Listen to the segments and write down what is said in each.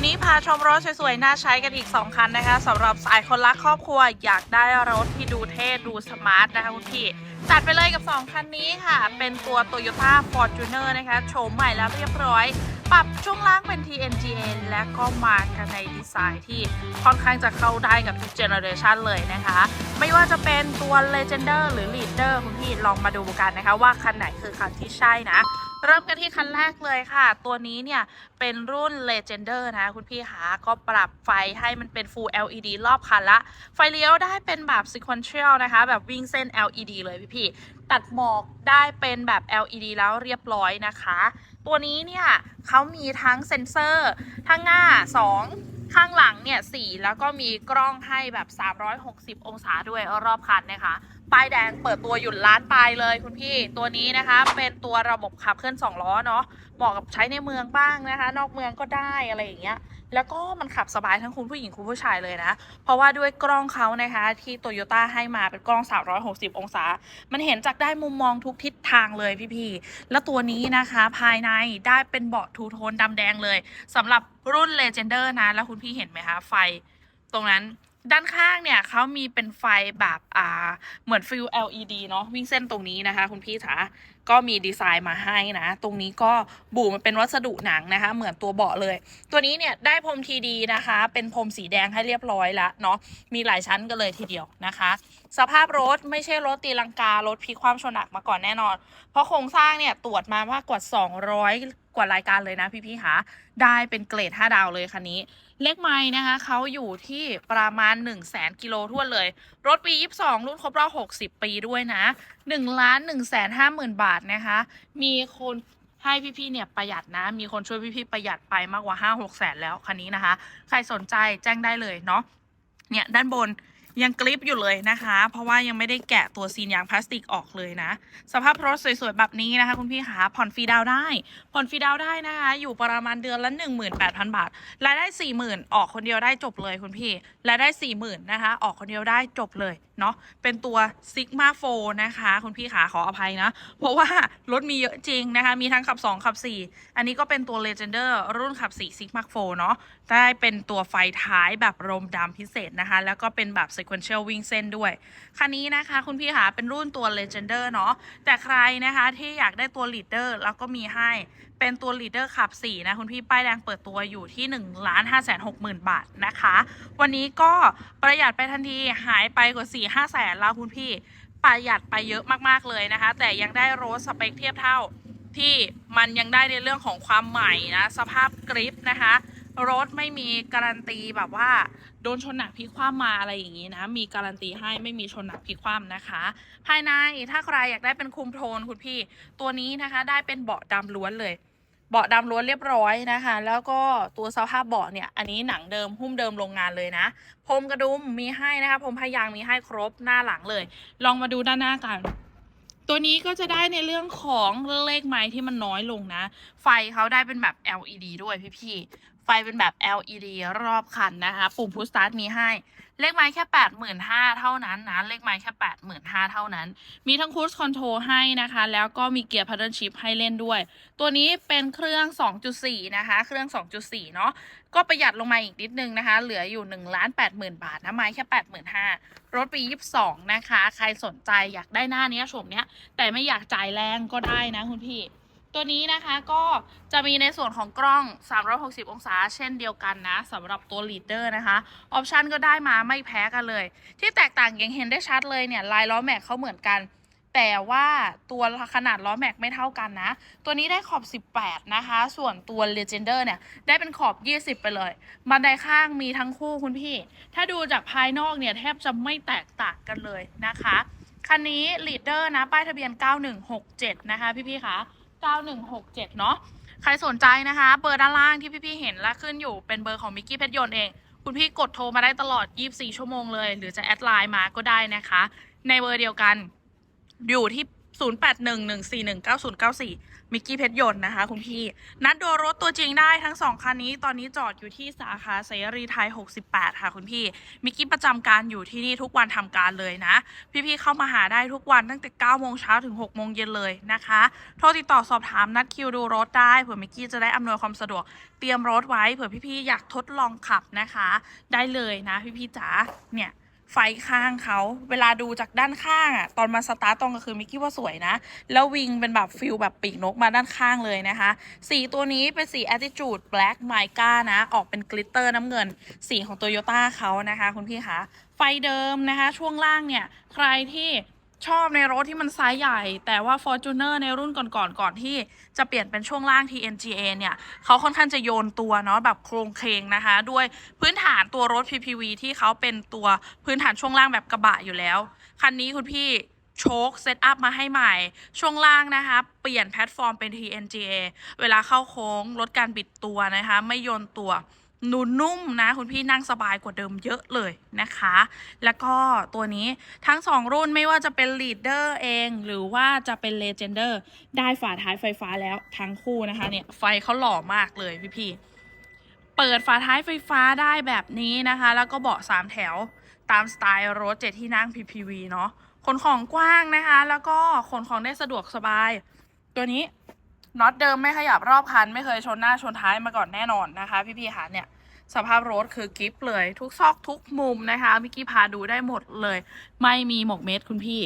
วันนี้พาชมรถสวยๆ น่าใช้กันอีก 2 คันนะคะสำหรับสายคนรักครอบครัวอยากได้รถที่ดูเท่ดูสมาร์ทนะคะคุณพี่ จัดไปเลยกับ 2 คันนี้ค่ะ เป็นตัว Toyota Fortuner นะคะโฉมใหม่แล้วเรียบร้อย ปรับช่วงล่างเป็น TNGA และก็มากันในดีไซน์ที่ค่อนข้างจะเข้าได้กับทุกเจเนอเรชันเลยนะคะ ไม่ว่าจะเป็นตัว Legender หรือ Leader คุณพี่ลองมาดูกันนะคะว่าคันไหนคือคันที่ใช่นะ เริ่มกันที่คันแรกเลยค่ะ ตัวนี้เนี่ย เป็นรุ่น Legender นะ คุณพี่คะก็ปรับไฟให้มันเป็น Full LED รอบคันละ ไฟเลี้ยวได้เป็นแบบ Sequential นะคะ แบบวิ่งเส้น LED เลยพี่พี่ๆตัดหมอกได้เป็นแบบ LED แล้วเรียบร้อยนะคะ ตัวนี้เนี่ยเขามีทั้งเซ็นเซอร์ทั้งหน้า 2ข้างหลังเนี่ย4แล้วก็มีกล้องให้แบบ 360 องศาด้วยรอบคันนะคะ ป้ายแดงเปิดตัวหยุดล้านปลายเลยคุณพี่ตัวนี้นะคะ เป็นตัวระบบขับเคลื่อน2ล้อเนาะเหมาะกับใช้ในเมืองบ้างนะคะ นอกเมืองก็ได้อะไรอย่างเงี้ยแล้วก็มันขับสบายทั้งคุณผู้หญิงคุณผู้ชายเลยนะ เพราะว่าด้วยกล้องเขานะคะ ที่โตโยต้าให้มาเป็นกล้อง 360 องศา มันเห็นจากได้มุมมองทุกทิศทางเลยพี่ๆ แล้วตัวนี้นะคะภายในได้เป็นเบาะทูโทนดำแดงเลยสำหรับรุ่น Legender นะ แล้วคุณพี่เห็นไหมคะ ไฟตรงนั้น ด้านข้างเนี่ยเขามีเป็นไฟแบบอ่าเหมือนฟิล LED เนาะวิ่งเส้นตรงนี้นะคะ คุณพี่จ๋าก็มีดีไซน์มาให้นะ ตรงนี้ก็บูมันเป็นวัสดุหนังนะคะ เหมือนตัวเบาะเลย ตัวนี้เนี่ยได้พรมทีดีนะคะ เป็นพรมสีแดงให้เรียบร้อยแล้วเนาะมีหลายชั้นกันเลยทีเดียวนะคะ สภาพรถไม่ใช่รถตีลังการถพลิกความชนหนักมาก่อนแน่นอน เพราะโครงสร้างเนี่ยตรวจมามากกว่า 200 กว่ารายการเลยนะพี่ๆคะได้เป็นเกรด 5 ดาวเลยคันนี้ เลขไม้นะคะเขาอยู่ที่ประมาณ 1 0 0 0 0แสนกิโลทั่วเลย รถปี 22 รุ่นครบรอบ60 ปีด้วยนะ1ล้าน1แสน5หมื่นบาทนะคะ มีคนให้พี่ๆเนี่ยประหยัดนะ มีคนช่วยพี่ๆประหยัดไปมากกว่า 5 6 แสนแล้วคันนี้นะคะ ใครสนใจแจ้งได้เลยเนาะเนี่ยด้านบน ยังกริปอยู่เลยนะคะ เพราะว่ายังไม่ได้แกะตัวซีนยางพลาสติกออกเลยนะ สภาพรถสวยๆ แบบนี้นะคะ คุณพี่คะผ่อนฟรีดาวได้ ผ่อนฟรีดาวได้นะคะ อยู่ประมาณเดือนละ18,000 บาท รายได้ 40,000 ออกคนเดียวได้จบเลยคุณพี่ รายได้ 40,000 นะคะ ออกคนเดียวได้จบเลยเนาะ เป็นตัว Sigma 4นะคะ คุณพี่ขาขออภัยนะ เพราะว่ารถมีเยอะจริงนะคะ มีทั้งขับ 2 ขับ 4 อันนี้ก็เป็นตัว Legender รุ่นขับ4 Sigma 4เนาะ ได้เป็นตัวไฟท้ายแบบรมดำพิเศษนะคะ แล้วก็เป็นแบบ sequential วิ่งเส้นด้วย คันนี้นะคะ คุณพี่คะเป็นรุ่นตัว Legender เนาะแต่ใครนะคะที่อยากได้ตัว Leader แล้วก็มีให้เป็นตัว Leader ขับ 4 นะ คุณพี่ป้ายแดงเปิดตัวอยู่ที่1ล้าน5 6 0 0 0 0บาทนะคะ วันนี้ก็ประหยัดไปทันทีหายไปกว่า4 5แสนแล้วคุณพี่ประหยัดไปเยอะมากๆเลยนะคะ แต่ยังได้รถสเปคเทียบเท่าที่มันยังได้ในเรื่องของความใหม่นะ สภาพกริปนะคะ รถไม่มีการันตีแบบว่า โดนชนหนักพลิกคว่ำมาอะไรอย่างนี้นะ มีการันตีให้ไม่มีชนหนักพลิกคว่ำนะคะ ภายในถ้าใครอยากได้เป็นคุมโทนคุณพี่ ตัวนี้นะคะได้เป็นเบาะดำล้วนเลยเบาะดำล้วนเรียบร้อยนะคะ แล้วก็ตัวสภาพเบาะเนี่ย อันนี้หนังเดิมหุ้มเดิมโรงงานเลยนะ พรมกระดุมมีให้นะคะพรมพยางมีให้ครบหน้าหลังเลย ลองมาดูด้านหน้ากัน ตัวนี้ก็จะได้ในเรื่องของเลขไม้ที่มันน้อยลงนะ ไฟเขาได้เป็นแบบ LED ด้วยพี่ๆไฟเป็นแบบ LED รอบคันนะคะ ปุ่มพุชสตาร์ทมีให้ เลขไม้แค่ 85,000 เท่านั้นนะ เลขไม้แค่ 85,000 เท่านั้น มีทั้งคู i คอนโทรให้นะคะ แล้วก็มีเกียร์พัดเดิลชิพให้เล่นด้วย ตัวนี้เป็นเครื่อง 2.4 นะคะ เครื่อง 2.4 เนาะ ก็ประหยัดลงมาอีกนิดนึงนะคะ เหลืออยู่1ล้าน80,000 บาทนะ ไม้แค่ 85,000 รถปี 22 นะคะ ใครสนใจอยากได้หน้านี้ยโฉมเนี้ย แต่ไม่อยากจ่ายแรงก็ได้นะคุณพี่ ตัวนี้นะคะก็จะมีในส่วนของกล้อง 360 องศา เช่นเดียวกันนะสำหรับตัว leader นะคะ ออปชันก็ได้มาไม่แพ้กันเลย ที่แตกต่างอย่างเห็นได้ชัดเลยเนี่ย ลายล้อแม็กเขาเหมือนกัน แต่ว่าตัวขนาดล้อแม็กไม่เท่ากันนะ ตัวนี้ได้ขอบ 18 นะคะ ส่วนตัว Legender เนี่ย ได้เป็นขอบ 20 ไปเลย บันไดข้างมีทั้งคู่คุณพี่ ถ้าดูจากภายนอกเนี่ยแทบจะไม่แตกต่างกันเลยนะคะ คันนี้ Leader นะ ป้ายทะเบียน 9167 นะคะพี่ๆคะ 9167 เนาะใครสนใจนะคะ เบอร์ด้านล่างที่พี่ๆเห็นและขึ้นอยู่เป็นเบอร์ของมิกกี้เพชรยนต์เอง คุณพี่กดโทรมาได้ตลอด 24 ชั่วโมงเลย หรือจะแอดไลน์มาก็ได้นะคะ ในเบอร์เดียวกัน อยู่ที่ 0811419094 มิกกี้เพชรยนต์นะคะคุณพี่ นัดดูรถตัวจริงได้ทั้งสองคันนี้ตอนนี้จอดอยู่ที่สาขาเสรีไทย 68 ค่ะคุณพี่ มิกกี้ประจำการอยู่ที่นี่ทุกวันทำการเลยนะ พี่ๆเข้ามาหาได้ทุกวันตั้งแต่ 9 โมงเช้าถึง 6 โมงเย็นเลยนะคะ โทรติดต่อสอบถามนัดคิวดูรถได้เผื่อมิกกี้จะได้อำนวยความสะดวกเตรียมรถไว้เผื่อพี่ๆอยากทดลองขับนะคะ ได้เลยนะพี่ๆจ๋าเนี่ย ไฟข้างเขา เวลาดูจากด้านข้างอะตอนมาสตาร์ตตอนกลางคืนมิกกี้ว่าสวยนะ แล้ววิงเป็นแบบฟิลแบบปีกนกมาด้านข้างเลยนะคะ สีตัวนี้เป็นสี Attitude Black Mica นะ ออกเป็นกลิตเตอร์น้ำเงิน สีของโตโยต้าเขานะคะ คุณพี่คะไฟเดิมนะคะ ช่วงล่างเนี่ย ใครที่ ชอบในรถที่มันไซส์ใหญ่ แต่ว่า Fortuner ในรุ่นก่อนๆกก่อนที่จะเปลี่ยนเป็นช่วงล่าง TNGA เนี่ยเขาค่อนข้างจะโยนตัวเนาะแบบโครงเคงนะคะ ด้วยพื้นฐานตัวรถ PPV ที่เขาเป็นตัวพื้นฐานช่วงล่างแบบกระบะอยู่แล้ว คันนี้คุณพี่โชคเซตอัพมาให้ใหม่ ช่วงล่างนะคะ เปลี่ยนแพลตฟอร์มเป็น TNGA เวลาเข้าโค้งลดการบิดตัวนะคะ ไม่โยนตัว นูนนุ่มนะ คุณพี่นั่งสบายกว่าเดิมเยอะเลยนะคะ แล้วก็ตัวนี้ทั้ง 2 รุ่นไม่ว่าจะเป็น Leader เอง หรือว่าจะเป็น Legender ได้ฝาท้ายไฟฟ้าแล้วทั้งคู่นะคะเนี่ยไฟเขาหล่อมากเลยพี่พี่เปิดฝาท้ายไฟฟ้าได้แบบนี้นะคะ แล้วก็เบาะสามแถวตามสไตล์รถเจ็ดที่นั่ง PPV เนาะขนของกว้างนะคะ แล้วก็ขนของได้สะดวกสบาย ตัวนี้ น็อตเดิมไม่ขยับรอบคัน ไม่เคยชนหน้าชนท้ายมาก่อนแน่นอนนะคะ พี่ๆค่ะเนี่ยสภาพรถคือกิฟเลย ทุกซอกทุกมุมนะคะมิกกี้พาดูได้หมดเลย ไม่มีหมกเม็ดคุณพี่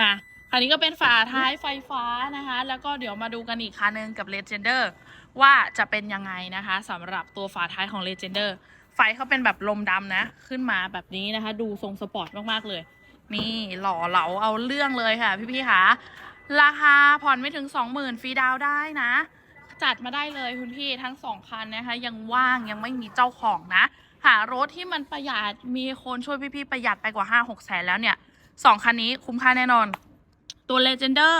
มาคันนี้ก็เป็นฝาท้ายไฟฟ้านะคะ แล้วก็เดี๋ยวมาดูกันอีกคันหนึงกับ Legender ว่าจะเป็นยังไงนะคะสำหรับตัวฝาท้ายของ Legender ไฟเขาเป็นแบบลมดำนะ ขึ้นมาแบบนี้นะคะ ดูทรงสปอร์ตมาก ๆ เลย นี่หล่อเหลาเอาเรื่องเลยค่ะ พี่ๆค่ะ ราคาผ่อนไม่ถึง 20,000ฟรีดาวได้นะ จัดมาได้เลยคุณพี่ทั้งสองคันนะคะ ยังว่างยังไม่มีเจ้าของนะ หารถที่มันประหยัดมีคนช่วยพี่ๆประหยัดไปกว่า 5 6แสนแล้วเนี่ยสองคันนี้คุ้มค่าแน่นอน ตัว Legender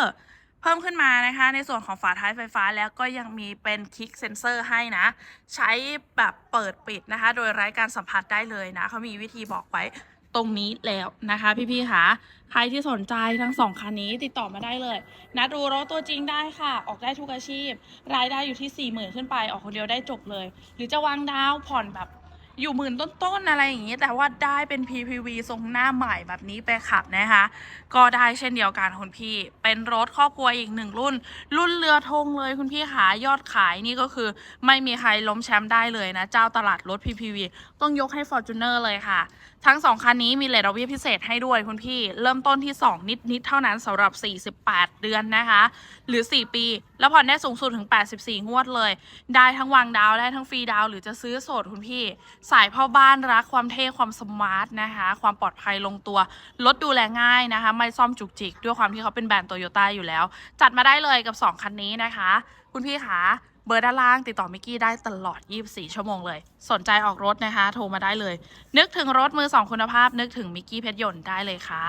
เพิ่มขึ้นมานะคะ ในส่วนของฝาท้ายไฟฟ้าแล้วก็ยังมีเป็นคลิกเซนเซอร์ให้นะ ใช้แบบเปิดปิดนะคะ โดยไร้การสัมผัสได้เลยนะเขามีวิธีบอกไว้ ตรงนี้แล้วนะคะ พี่ๆค่ะ ใครที่สนใจทั้งสองคันนี้ติดต่อมาได้เลย นัดดูรถตัวจริงได้ค่ะ ออกได้ทุกอาชีพ รายได้อยู่ที่4 0,000ขึ้นไปออกคนเดียวได้จบเลย หรือจะวางดาวผ่อนแบบ อยู่หมื่นต้นๆอะไรอย่างนี้ แต่ว่าได้เป็น PPV ทรงหน้าใหม่แบบนี้ไปขับนะคะ ก็ได้เช่นเดียวกันคุณพี่ เป็นรถครอบครัวอีกหนึ่งรุ่น รุ่นเรือธงเลยคุณพี่ขายอดขายนี่ก็คือ ไม่มีใครล้มแชมป์ได้เลยนะ เจ้าตลาดรถ PPV ต้องยกให้ Fortuner เลยค่ะ ทั้งสองคันนี้มีเลทดอกเบี้ยพิเศษให้ด้วยคุณพี่ เริ่มต้นที่ 2 นิดนิดๆเท่านั้นสำหรับ 48 เดือนนะคะ หรือ 4 ปี แล้วผ่อนได้สูงสุดถึง 84 งวดเลย ได้ทั้งวางดาวได้ทั้งฟรีดาว หรือจะซื้อสดคุณพี่ สายพ่อบ้านรักความเท่ความสมาร์ทนะคะ ความปลอดภัยลงตัว รถดูแลง่ายนะคะ ไม่ซ่อมจุกจิก ด้วยความที่เขาเป็นแบรนด์โตโยต้าอยู่แล้ว จัดมาได้เลยกับ 2 คันนี้นะคะ คุณพี่คะเบอร์ด้านล่างติดต่อมิกกี้ได้ตลอด 24 ชั่วโมงเลย สนใจออกรถนะคะ โทรมาได้เลย นึกถึงรถมือสองคุณภาพ นึกถึงมิกกี้เพชรยนต์ได้เลยค่ะ